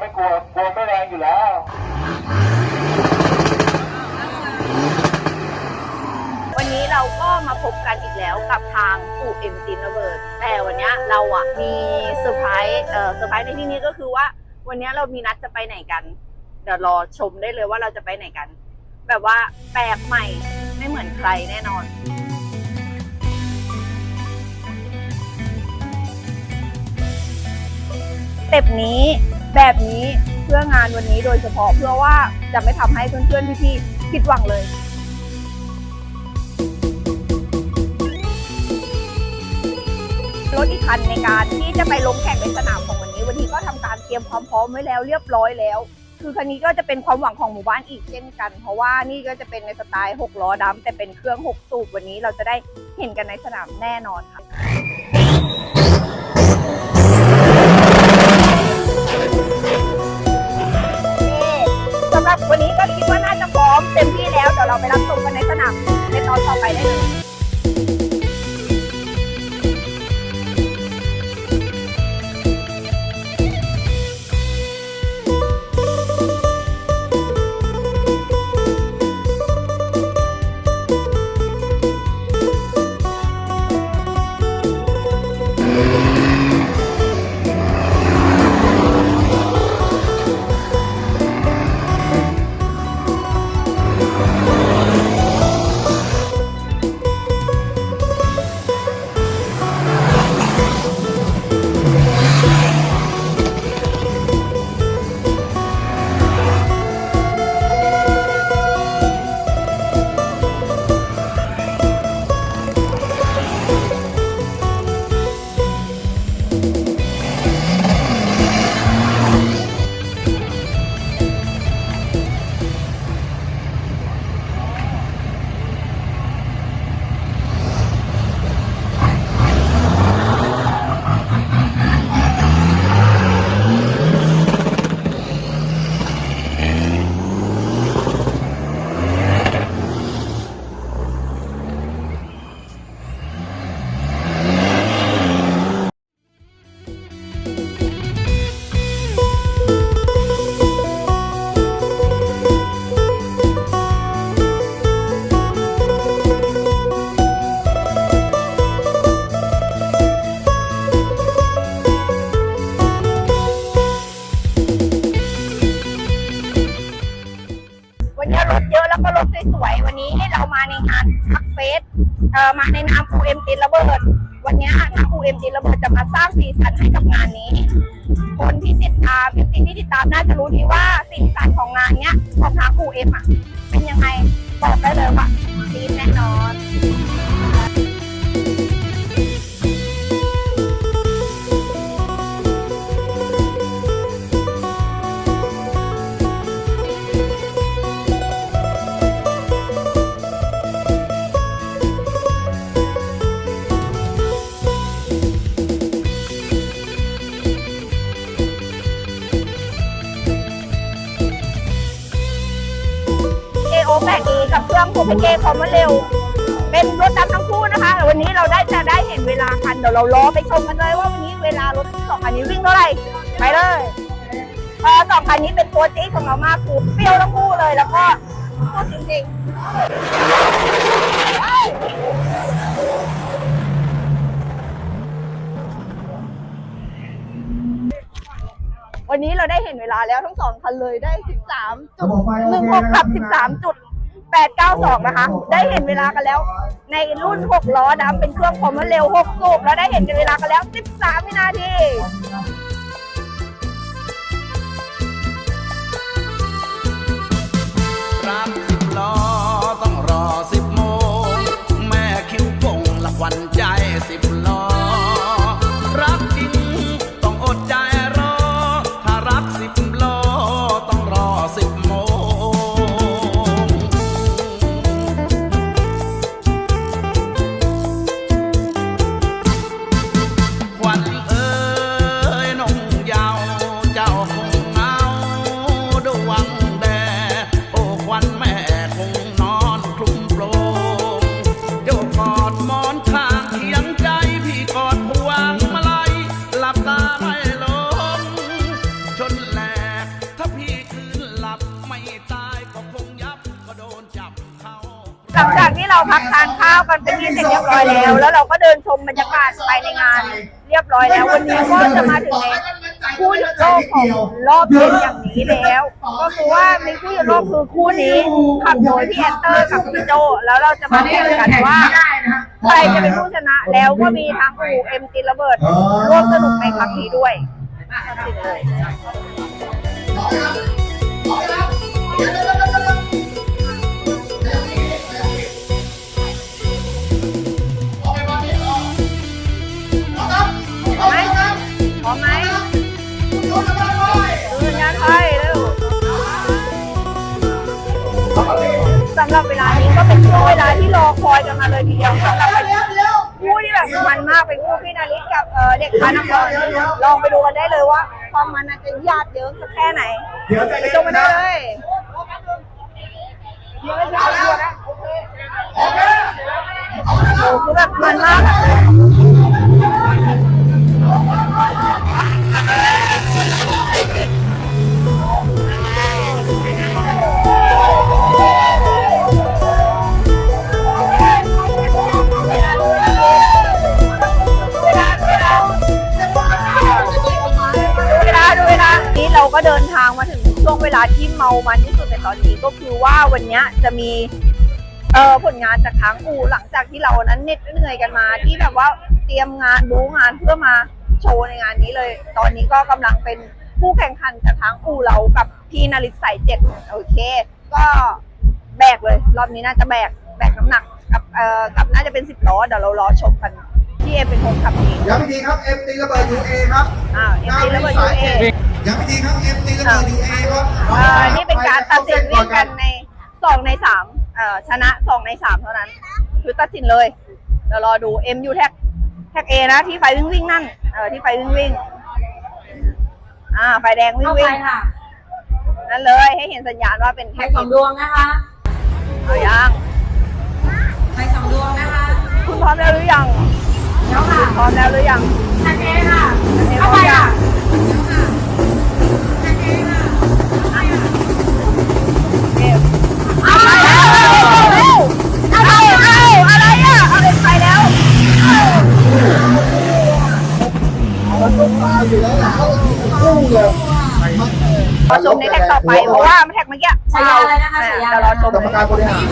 ไม่กลัวกลัวไม่แรงอยู่แล้ววันนี้เราก็มาพบกันอีกแล้วกับทางปู่เอ็มจินระเบิดแต่วันนี้เราอะมีเซอร์ไพรส์เอ่อเซอร์ไพรส์ในที่นี้ก็คือว่า วันนี้เรามีนัดจะไปไหนกัน เดี๋ยวรอชมได้เลยว่าเราจะไปไหนกัน แบบว่าแปลกใหม่ไม่เหมือนใครแน่นอนเต็ปนี้ แบบนี้เพื่องานวันนี้โดยเฉพาะเพื่อว่าจะไม่ทำให้เพื่อนๆพี่ๆผิดหวังเลยรถอีกคันในการที่จะไปลงแข่งในสนามของวันนี้ วันนี้ก็ทำการเตรียมความพร้อมไว้แล้วเรียบร้อยแล้ว คือคันนี้ก็จะเป็นความหวังของหมู่บ้านอีกเช่นกัน เพราะว่านี่ก็จะเป็นในสไตล์ 6 ล้อดำแต่เป็นเครื่อง 6 สูบวันนี้เราจะได้เห็นกันในสนามแน่นอนค่ะ วันนี้ก็คิดว่าน่าจะพร้อมเต็มที่แล้วเดี๋ยวเราไปรับชมกันในสนามในตอนต่อไปได้เลย เอ่อมาในนามปูเอ็มตีระเบิด วันนี้ทางปูเอ็มตีระเบิดจะมาสร้างสีสันให้กับงานนี้ คนที่ติดตามสิ่งที่ติดตามน่าจะรู้ดีว่าสีสันของงานเนี้ยของทางปูเอ็มอะเป็นยังไงบอกได้เลยว่าดีแน่นอน แปดดีกับเครื่องโคเปนเกคอมมาเร็ว เป็นรถดำทั้งคู่นะคะแต่วันนี้เราได้จะได้เห็นเวลากันเดี๋ยวเรารอไปชมกันเลยว่าวันนี้เวลารถสองคันนี้วิ่งเท่าไหร่ไปเลยเออสองคันนี้เป็นตัวจี๊ดของเรามากคือเปรี้ยวทั้งคู่เลยแล้วก็พูดจริงๆไปวันนี้เราได้เห็นเวลาแล้วทั้งสองคันเลยได้ 13จุดหนึ่งหกกับ 13จุด 892 นะคะ ได้เห็นเวลากันแล้ว ในรุ่น 6 ล้อดำเป็นเครื่องความเร็ว 6 สูบแล้วได้เห็นกันเวลากันแล้ว 13 วินาที เราพักทานข้าวกันเป็นที่เสร็จเรียบร้อยแล้ว แล้วเราก็เดินชมบรรยากาศภายในงานเรียบร้อยแล้ว วันนี้ก็จะมาถึงในคู่หยุดโลกของรอบเย็นอย่างนี้แล้ว ก็คือว่าในคู่หยุดโลกคือคู่นี้ขับโดยพี่แอนเตอร์กับพี่โจแล้วเราจะมาแข่งกันว่าใครจะเป็นผู้ชนะแล้วก็มีทางอูเอ็มตีระเบิดร่วมสนุกในครั้งนี้ด้วยตัดสินเลย ดูสัญญาณไทยเร็วสำหรับเวลานี้ก็เป็นช่วงเวลาที่รอคอยกันมาเลยทีเดียวสำหรับคู่ที่แบบมันมากเป็นคู่พี่นาริสกับเอ่อเด็กพานครลองไปดูกันได้เลยว่าความมันน่าจะญาติเยอะสักแค่ไหนเดี๋ยวจะไปชมกันได้เลยเดี๋ยวไม่ใช่ตัวนะโอ้โหคือแบบมันมาก ช่วงเวลาที่เมามันที่สุดในตอนนี้ก็คือว่าวันเนี้ยจะมีเอ่อผลงานจากทางอูหลังจากที่เรานั้นเหน็ดเหนื่อยกันมา ที่แบบว่าเตรียมงานบูงานเพื่อมาโชว์ในงานนี้เลย ตอนนี้ก็กำลังเป็นผู้แข่งขันจากทางอูเรากับพี่นาริสสายเจ็ดโอเค ก็แบกเลย รอบนี้น่าจะแบกแบกน้ำหนักกับเอ่อกับน่าจะเป็นสิบล้อเดี๋ยวเรารอชมกันที่เอเป็นคนขับเองย้ำอีกทีครับ M ตีระเบิด UA ครับอ่าเอ็มซีแล้วก็ยูเอ ย้ำอีกทีครับ M ตีระเบิด UA ครับเอ่อนี่เป็นการตัดสินวิ่งกันในสองในสามเอ่อชนะสองในสามเท่านั้น คือตัดสินเลยเดี๋ยวรอดู MU แท็กแท็กเอนะที่ไฟวิ่งวิ่งนั่นเออที่ไฟวิ่งวิ่งอ่าไฟแดงวิ่งเข้าไปวิ่งค่ะนั่นเลยให้เห็นสัญญาณว่าเป็นไฟแท็กสองดวงนะคะ เอายังไฟสองดวงนะคะ คุณพร้อมแล้วหรือยังเดี๋ยวค่ะ พร้อมแล้วหรือยัง ทันเอค่ะเดี๋ยวเข้าไปค่ะ รอชมในแท็กต่อไปเพราะว่าแท็กเมื่อกี้ฉายาอะไรนะคะฉายาเดี๋ยวรอชมกรรมการบริหาร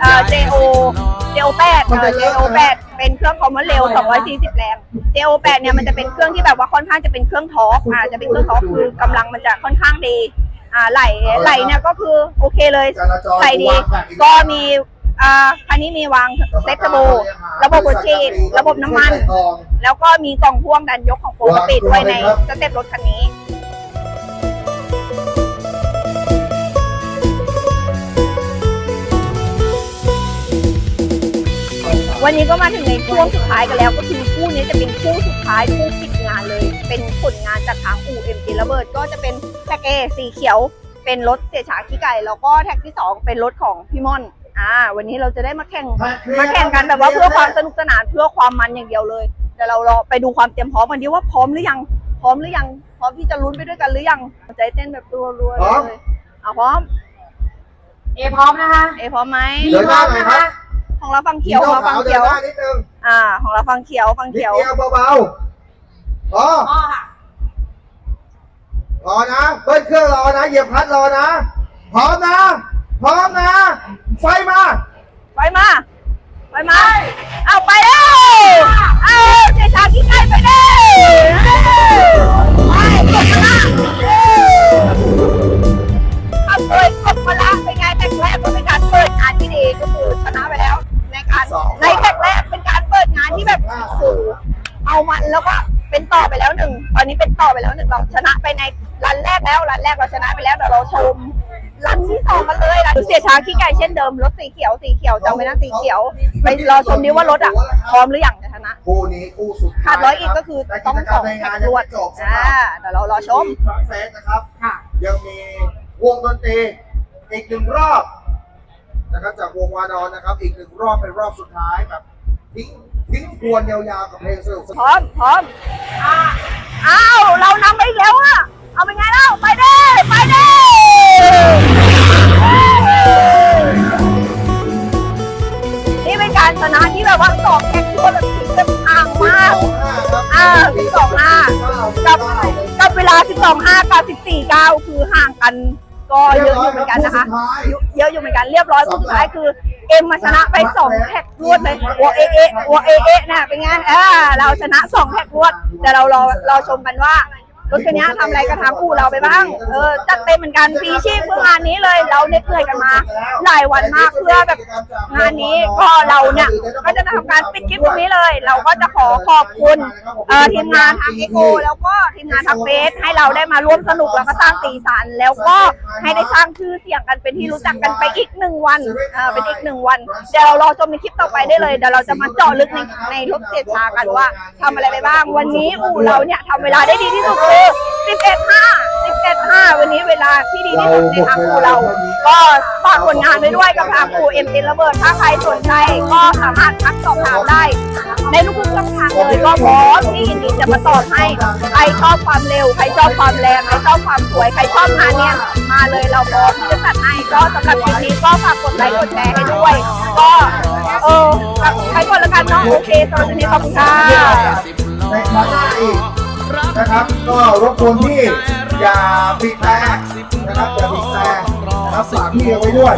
เครื่องเอ่อ JO JO 8เอ่อ JO 8เป็นเครื่องคอมมอนเร็ว240 แรง JO 8เนี่ยมันจะเป็นเครื่องที่แบบว่าค่อนข้างจะเป็นเครื่องทอร์กอ่าจะเป็นเครื่องทอร์กคือกำลังมันจะค่อนข้างดีอ่าไหลไหลเนี่ยก็คือโอเคเลยไหลดีก็มีอ่าคันนี้มีวางเซ็ตเทอร์โบ ระบบหัวฉีดระบบน้ำมัน แล้วก็มีกล่องพ่วงดันยกของโปรสปีดด้วยในสเต็ปรถคันนี้ วันนี้ก็มาถึงในช่วงสุดท้ายกันแล้วก็คือคู่นี้จะเป็นคู่สุดท้ายคู่ปิดงานเลย เป็นผลงานจากทางอู่เอ็มจีระเบิดก็จะเป็นแท็กเอสีเขียว เป็นรถเสียฉาขี้ไก่แล้วก็แท็กที่สองเป็นรถของพี่ม่อนอ่าวันนี้เราจะได้มาแข่งมาแข่งกันแบบว่าเพื่อความสนุกสนานเพื่อความมันอย่างเดียวเลยเดี๋ยวเรารอไปดูความเตรียมพร้อมกันดีว่าพร้อมหรือยังพร้อมหรือยังพร้อมที่จะลุ้นไปด้วยกันหรือยังใจเต้นแบบรัวๆเลยอะพร้อม เอพร้อมนะคะ เอพร้อมไหม เดินหน้าหน่อยครับ ของเราฟังเขียวของเราฟังเขียวดินหน้านิดนึงอ่า ของเราฟังเขียวฟังนิดเขียว เดียวเบาๆอ๋อพ่อค่ะรอนะ เบิ้ลเครื่องรอนะ เหยียบคลัดรอนะ พร้อมนะ พร้อมนะ ไฟมา ไปมา ไปมา เอาไปแล้ว เอาเจชาขี้ไก่ไปเลย เป็นต่อไปแล้วหนึ่งเราชนะไปในรันแรกแล้วรันแรกเราชนะไปแล้วเดี๋ยวเราชมรันที่สองกันเลยรันเสียช้างขี้ไก่เช่นเดิมรถสีเขียวสีเขียวจำไว้นะสีเขียว ไปรอชมดิว่ารถอะพร้อมหรือยังจะชนะคู่นี้คู่สุดท้ยขาดร้อยอีกก็คือต้องสองแท็กรวดแต่กิจกรรมในงานยังไม่จบสำหอ่ารับเดี๋ยวเรารอชมทรัคเฟสนะครับค่ะยังมีวงดนตรีอีกหนึ่งรอบนะครับจากวงวานอนนะครับ อีกหนึ่งรอบเป็นรอบสุดท้ายแบบทิ้ง ทิ้งทวนยาวๆกับเพลงสนุกสพนุกร้อมพร้อมอ่าอ้าวเรานำไปอีกแล้วอะเอาเป็นไงเล่าไปเด้ไปเด้นี่เป็นการชนะที่แบบว่าสองแข่งรวดแบบถึงแบบห่างมากอ่า12ห้ากับกับเวลา12 5กับ14 9คือห่างกันก็เยอะอยู่เหมือนกันนะคะ เยอะอยู่เหมือนกันเรียบร้อยคู่สุดท้ายคือ เอ็มมาชนะไป2แท็กรวดเลยวัวเอเอวัวเอเอนะเป็นไงอ่าเราชนะ2แท็กรวดแต่เรารอรอชมกันว่า รถคันนี้ทำอะไรกับทางคู่เราไปบ้าง เออจัดเต็มเหมือนกันฟรีชีพเพื่องานนี้เลย เราเหน็ดเหนื่อยกันมา หลายวันมากเพื่อแบบงานนี้ก็เราเนี่ยก็จะทำการปิดคลิปตรงนี้เลย เราก็จะขอขอบคุณเอ่อทีมงานทางเอโกแล้วก็ทีมงานทางเฟสให้เราได้มาร่วมสนุกแล้วก็สร้างสีสัน แล้วก็ให้ได้สร้างชื่อเสียงกันเป็นที่รู้จักกันไปอีกหนึ่งวันเออเป็นอีกหนึ่งวันเดี๋ยวเรารอชมในคลิปต่อไปได้เลยเดี๋ยวเราจะมาเจาะลึกในในรถเสียชากันว่าทำอะไรไปบ้าง วันนี้อู่เราเนี่ยทำเวลาได้ดีที่สุดคือ11.5 11.5วันนี้เวลาที่ดีที่สุดในทางอู่เรา ก็ฝากผลงานไปด้วยกับทางอู่เอ็มตินระเบิดถ้าใครสนใจก็สามารถทักสอบถามได้ ในทุกๆช่องทางเลยก็พร้อมที่ยินดีจะมาตอบให้ใครชอบความเร็วใครชอบความแรงใครชอบความสวยใครชอบงานเนี่ยมาเลยเราพร้อมที่จะจัดให้ก็สำหรับคลิปนี้ก็ฝากกดไลค์กดแชร์ให้ด้วย ก็เออใครก่อนแล้วกันเนาะโอเคสำหรับวันนี้ขอบคุณค่ะ นครั้งหน้าอีกนะครับ ก็รบกวนพี่อย่าบีบแต่นะครับอย่าบีบแต่นะครับฝากพี่เอาไว้ด้วย